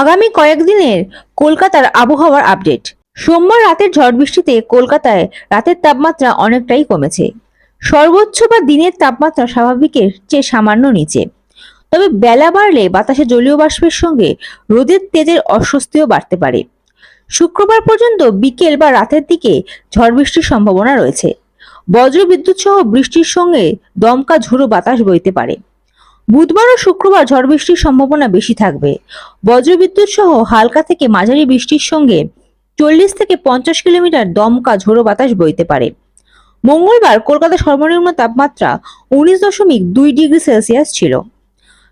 আগামী কয়েকদিনের কলকাতার আবহাওয়ার আপডেট। সোমবার রাতের ঝড় বৃষ্টিতে কলকাতায় রাতের তাপমাত্রা অনেকটাই কমেছে। সর্বোচ্চ বা দিনের তাপমাত্রা স্বাভাবিকের চেয়ে সামান্য নিচে। তবে বেলা বাড়লে বাতাসে জলীয় বাষ্পের সঙ্গে রোদের তেজের অস্বস্তিও বাড়তে পারে। শুক্রবার পর্যন্ত বিকেল বা রাতের দিকে ঝড় বৃষ্টির সম্ভাবনা রয়েছে। বজ্র বিদ্যুৎ সহ বৃষ্টির সঙ্গে দমকা ঝোড়ো বাতাস বইতে পারে। বুধবার ও শুক্রবার ঝড় বৃষ্টির সম্ভাবনা বেশি থাকবে। বজ্রবিদ্যুৎ সহ হালকা থেকে মাঝারি বৃষ্টির সঙ্গে চল্লিশ থেকে পঞ্চাশ কিলোমিটার দমকা ঝোড়ো বাতাস বইতে পারে। মঙ্গলবার কলকাতা সর্বনিম্ন তাপমাত্রা উনিশ দশমিক দুই ডিগ্রি সেলসিয়াস ছিল।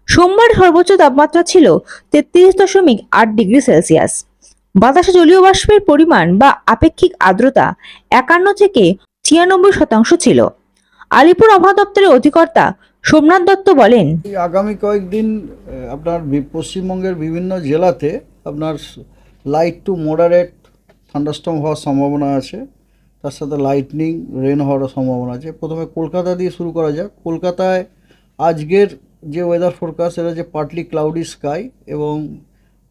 সোমবার সর্বোচ্চ তাপমাত্রা ছিল তেত্রিশ দশমিক আট ডিগ্রি সেলসিয়াস। বাতাসে জলীয় বাষ্পের পরিমাণ বা আপেক্ষিক আর্দ্রতা একান্ন থেকে ছিয়ানব্বই শতাংশ ছিল। আলিপুর আবহাওয়া দপ্তরের অধিকর্তা সোমনাথ দত্ত বলেন আগামী কয়েকদিন আপনার পশ্চিমবঙ্গের বিভিন্ন জেলাতে আপনার লাইট টু মডারেট থান্ডারস্টর্ম হওয়ার সম্ভাবনা আছে। তার সাথে লাইটনিং, রেন হওয়ার সম্ভাবনা আছে। প্রথমে কলকাতা দিয়ে শুরু করা যাক। কলকাতায় আজকের যে ওয়েদার ফোরকাস্ট এটা যে পার্টলি ক্লাউডি স্কাই এবং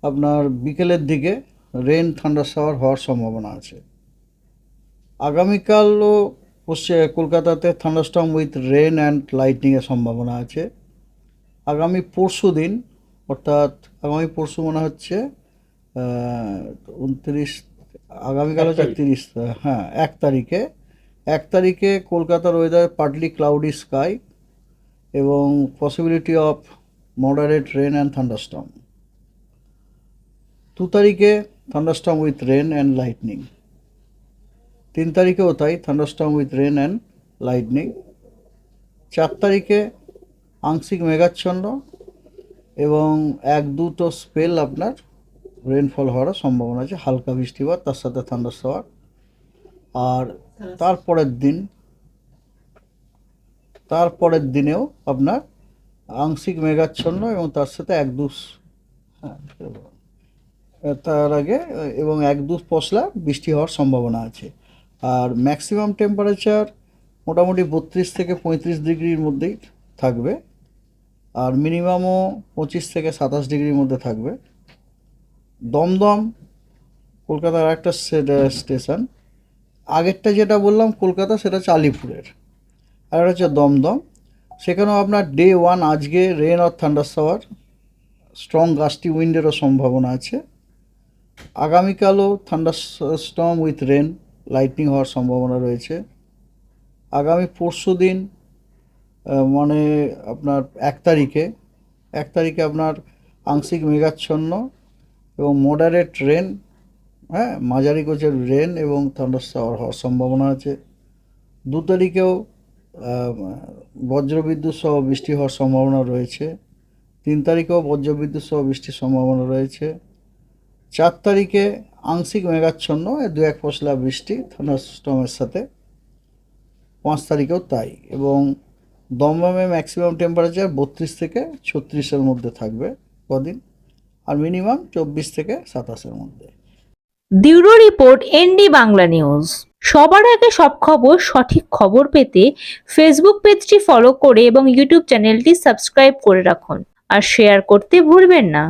আপনার বিকেলের দিকে রেন থান্ডার শাওয়ার হওয়ার সম্ভাবনা আছে। আগামীকালও পশ্চিম কলকাতাতে থান্ডারস্টর্ম উইথ রেন অ্যান্ড লাইটনিংয়ের সম্ভাবনা আছে। আগামী পরশু দিন অর্থাৎ আগামী পরশু মনে হচ্ছে উনত্রিশ আগামীকাল হচ্ছে তিরিশ হ্যাঁ এক তারিখে। এক তারিখে কলকাতার ওয়েদার পার্টলি ক্লাউডি স্কাই এবং possibility of moderate rain and thunderstorm দু তারিখে thunderstorm with rain and lightning তিন তারিখেও তাই thunderstorm with rain and lightning চার তারিখে আংশিক মেঘাচ্ছন্ন এবং এক দুটো স্পেল আপনার রেনফল হওয়ার সম্ভাবনা আছে, হালকা বৃষ্টিপাত তার সাথে থান্ডার শাওয়ার আর তারপরের দিন, তারপরের দিনেও আপনার আংশিক মেঘাচ্ছন্ন এবং তার সাথে এক দু হ্যাঁ তার আগে এবং এক দু পশলা বৃষ্টি হওয়ার সম্ভাবনা আছে। আর ম্যাক্সিমাম টেম্পারেচার মোটামুটি বত্রিশ থেকে পঁয়ত্রিশ ডিগ্রির মধ্যেই থাকবে। আর মিনিমামও পঁচিশ থেকে সাতাশ ডিগ্রির মধ্যে থাকবে। দমদম, কলকাতার একটা স্টেশন আগেরটা যেটা বললাম, কলকাতা, সেটা চালিপুরের আর একটা হচ্ছে দমদম। সেখানেও আপনার ডে ওয়ান আজকে rain or thunder shower strong gusty উইন্ডেরও সম্ভাবনা আছে। আগামীকালও thunderstorm with rain lightning হওয়ার সম্ভাবনা রয়েছে। আগামী পরশু দিন মানে আপনার এক তারিখে এক তারিখে আপনার আংশিক মেঘাচ্ছন্ন এবং মডারেট রেন হ্যাঁ মাঝারি গোছের রেন এবং থান্ডার শাওয়ার হওয়ার সম্ভাবনা আছে। দু তারিখেও বজ্রবিদ্যুৎ সহ বৃষ্টি হওয়ার সম্ভাবনা রয়েছে। তিন তারিখেও বজ্রবিদ্যুৎ সহ বৃষ্টির সম্ভাবনা রয়েছে। চার তারিখে আংশিক মেঘাচ্ছন্ন দু এক পশলা বৃষ্টি থান্ডারস্টর্মের সাথে। পাঁচ তারিখেও তাই, এবং দমদমে ম্যাক্সিমাম টেম্পারেচার বত্রিশ থেকে ছত্রিশের মধ্যে থাকবে কদিন, আর মিনিমাম চব্বিশ থেকে সাতাশের মধ্যে। Bureau report ND Bangla news. সবার আগে সব খবর, সঠিক খবর পেতে ফেসবুক পেজটি ফলো করে এবং ইউটিউব চ্যানেলটি সাবস্ক্রাইব করে রাখুন। আর শেয়ার করতে ভুলবেন না।